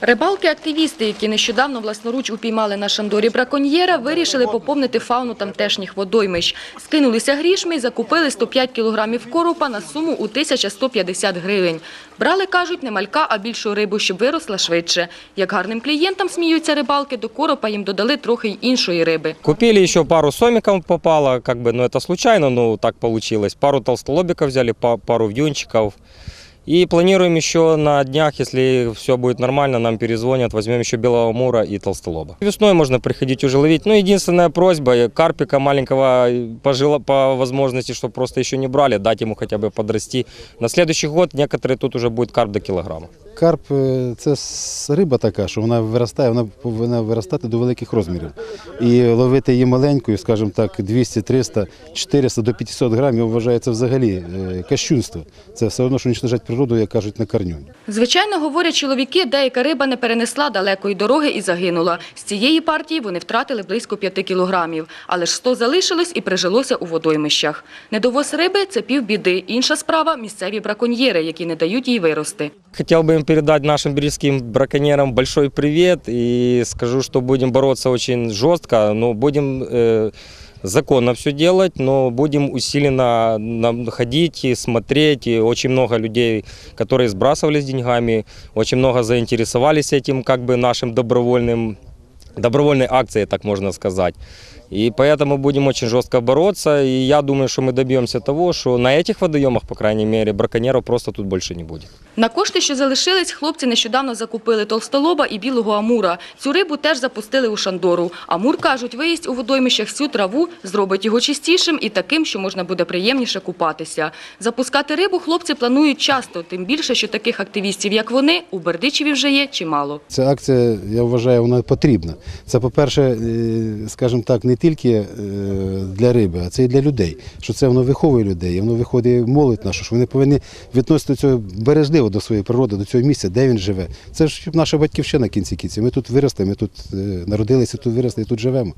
Рибалки-активісти, які нещодавно власноруч упіймали на Шандорі браконьєра, вирішили поповнити фауну тамтешніх водоймищ. Скинулися грішми і закупили 105 кілограмів коропа на суму у 1150 гривень. Брали, кажуть, не малька, а більшу рибу, щоб виросла швидше. Як гарним клієнтам сміються рибалки, до коропа їм додали трохи й іншої риби. Купили еще пару сомиков попало, как бы, ну это случайно, но так получилось. Пару толстолобиков взяли, пару вьюнчиков. И планируем еще на днях, если все будет нормально, нам перезвонят, возьмем еще белого мура и толстолоба. Весной можно приходить уже ловить. Ну, единственная просьба, э, карпика маленького э, по, жел- по возможности, чтобы просто еще не брали, дать ему хотя бы подрасти. На следующий год некоторые тут уже будет карп до килограмма. Карп е, це риба така, що вона виростає, вона повинна виростати до великих розмірів. І ловити її маленькою, скажімо так, 200, 300, 400 до 500 грамів вважається взагалі е, кощунство. Це все одно, що уничтожать природу, як кажуть, на корню. Звичайно, говорять чоловіки, деяка риба не перенесла далекої дороги і загинула. З цієї партії вони втратили близько 5 кілограмів. Але ж 100 залишилось і прижилося у водоймищах. Недовоз риби – це півбіди. Інша справа – місцеві браконьєри, які не дають їй вирости. Хотел бы им передать нашим березским браконьерам большой привет и скажу, что будем бороться очень жестко, но будем э, законно все делать, но будем усиленно нам ходить и смотреть. И очень много людей, которые сбрасывались деньгами, очень много заинтересовались этим как бы нашим добровольным, добровольной акцией, так можно сказать. И поэтому будем очень жестко бороться. И я думаю, что мы добьемся того, что на этих водоемах, по крайней мере, браконьеров просто тут больше не будет. На кошти, що залишились, хлопці нещодавно закупили толстолоба і білого амура. Цю рибу теж запустили у Шандору. Амур, кажуть, виїсть у водоймищах всю траву, зробить його чистішим і таким, що можна буде приємніше купатися. Запускати рибу хлопці планують часто, тим більше, що таких активістів, як вони, у Бердичеві вже є чимало. Ця акція, я вважаю, вона потрібна. Це, по-перше, е, скажімо так, не тільки е, для риби, а це і для людей. Що це воно виховує людей, і воно виходить молодь нашу, що вони повинні відносити цього бережливо до своєї природи, до цього місця, де він живе. Це ж наша батьківщина кінці кінці. Ми тут виросли, ми тут е, народилися, тут виросли тут живемо.